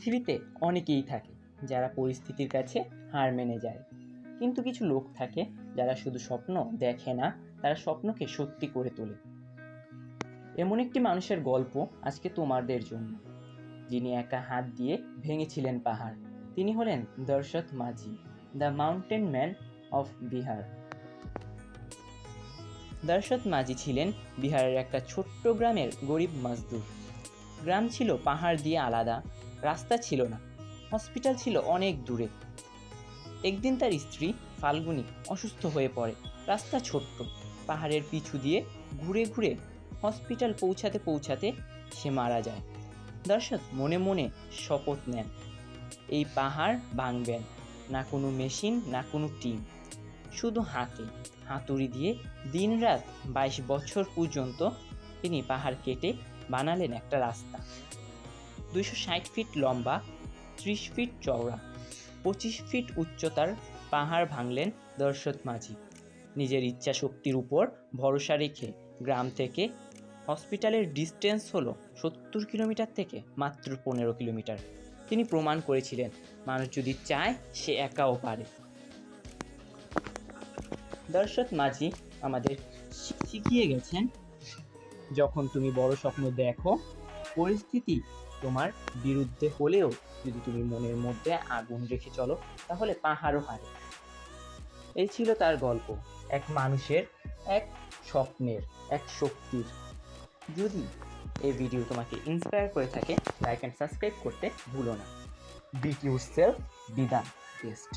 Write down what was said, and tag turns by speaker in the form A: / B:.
A: পৃথিবীতে অনেকেই থাকে যারা পরিস্থিতির কাছে হার মেনে যায়। কিন্তু কিছু লোক থাকে যারা শুধু স্বপ্ন দেখে না, তারা স্বপ্নকে সত্যি করে তোলে। এমন একটি মানুষের গল্প আজকে তোমাদের জন্য। যিনি একা হাত দিয়ে ভেঙেছিলেন পাহাড়, তিনি হলেন Dashrath Manjhi, the mountain man of Bihar. Dashrath Manjhi ছিলেন বিহারের একটা ছোট্ট গ্রামের গরিব মজদুর। গ্রাম ছিল পাহাড় দিয়ে আলাদা, রাস্তা ছিল না, হসপিটাল ছিল অনেক দূরে। একদিন তার স্ত্রী ফাল্গুনি অসুস্থ হয়ে পড়ে, রাস্তা ছোট্ট, পাহাড়ের পিছু দিয়ে ঘুরে ঘুরে হসপিটাল পৌঁছাতে পৌঁছাতে সে মারা যায়। দর্শক, মনে মনে শপথ নেন, এই পাহাড় ভাঙবেন, না কোনো মেশিন, না কোনো টিম শুধু হাতে হাতুড়ি দিয়ে দিনরাত বাইশ বছর পর্যন্ত তিনি পাহাড় কেটে বানালেন একটা রাস্তা। দুইশো ষাট ফিট লম্বা, ত্রিশ ফিট চওড়া, পঁচিশ ফিট উচ্চতার পাহাড় ভাঙলেন দর্শত মাঝি। নিজের ইচ্ছা শক্তির উপর ভরসা রেখে গ্রাম থেকে হসপিটালের ডিস্টেন্স হলো সত্তর কিলোমিটার থেকে মাত্র পনেরো কিলোমিটার। তিনি প্রমাণ করেছিলেন, মানুষ যদি চায় সে একাও পারে। দর্শক মাঝি আমাদের শিখিয়ে গেছেন যখন তুমি বড় স্বপ্ন দেখো, পরিস্থিতি তোমার বিরুদ্ধে হলেও যদি তুমি মনের মধ্যে আগুন রেখে চলো, তাহলে পাহাড়ও হারে। এই ছিল তার গল্প, এক মানুষের এক স্বপ্নের এক শক্তির। যদি এই ভিডিও তোমাকে ইন্সপায়ার করে থাকে লাইক অ্যান্ড সাবস্ক্রাইব করতে ভুলো না। Beat yourself be the best